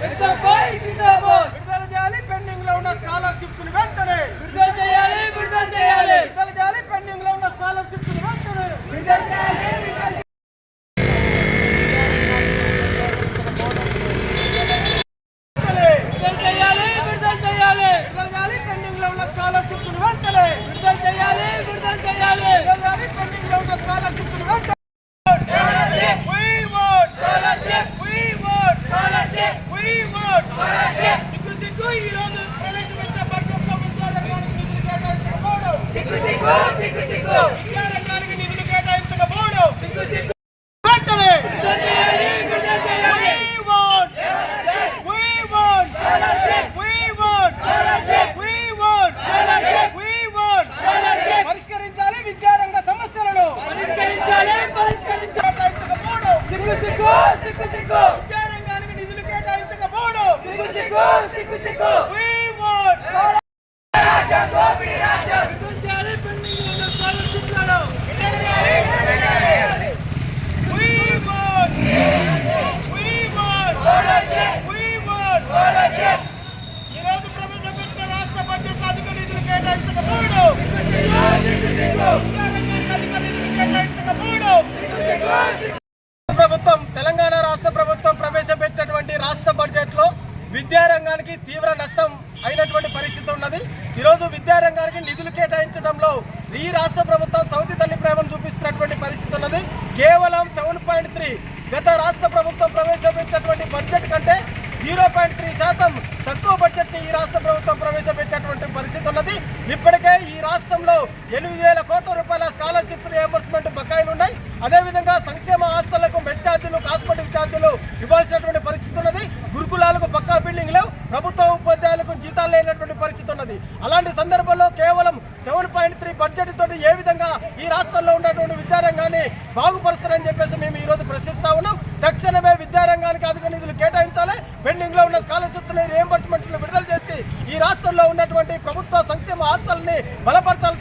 Let's go. సిగ్గు సిగ్గు సిగ్గు. సిగ్గు విద్యారంగానికి నిధులు కేటాయించకపోవడం. సిగ్గు సిగ్గు సిగ్గు సిగ్గు. We want ప్రభుత్వం తెలంగాణ రాష్ట్ర ప్రభుత్వం ప్రవేశపెట్టినటువంటి రాష్ట్ర బడ్జెట్లో విద్యారంగానికి తీవ్ర నష్టం అయినటువంటి పరిస్థితి ఉన్నది. ఈరోజు విద్యారంగానికి నిధులు కేటాయించడంలో ఈ రాష్ట్ర ప్రభుత్వం సౌతి తల్లి ప్రేమను చూపిస్తున్నటువంటి పరిస్థితి ఉన్నది. కేవలం సెవెన్ పాయింట్ త్రీ గత రాష్ట్ర ప్రభుత్వం ప్రవేశపెట్టినటువంటి బడ్జెట్ కంటే జీరో పాయింట్ త్రీ శాతం తక్కువ బడ్జెట్ని ఈ రాష్ట్ర ప్రభుత్వం ప్రవేశపెట్టినటువంటి పరిస్థితి ఉన్నది. ఇప్పటికే ఈ రాష్ట్రంలో ఎనిమిది ఛార్జీలు ఇవ్వాల్సినటువంటి పరిస్థితి ఉన్నది. గురుకులాలకు పక్కా బిల్డింగ్ లేవు. ప్రభుత్వ ఉపాధ్యాయులకు జీతాలు లేనటువంటి పరిస్థితి ఉన్నది. అలాంటి సందర్భంలో కేవలం సెవెన్ పాయింట్ త్రీ బడ్జెట్ తోటి ఏ విధంగా ఈ రాష్ట్రంలో ఉన్నటువంటి విద్యారంగాన్ని బాగుపరుస్తారని చెప్పేసి మేము ఈ రోజు ప్రశ్నిస్తా ఉన్నాం. తక్షణమే విద్యారంగానికి అధిక నిధులు కేటాయించాలి. పెండింగ్లో ఉన్న స్కాలర్షిప్ రియంబర్స్మెంట్ విడుదల చేసి ఈ రాష్ట్రంలో ఉన్నటువంటి ప్రభుత్వ సంక్షేమ ఆస్తుల్ని బలపరచాలి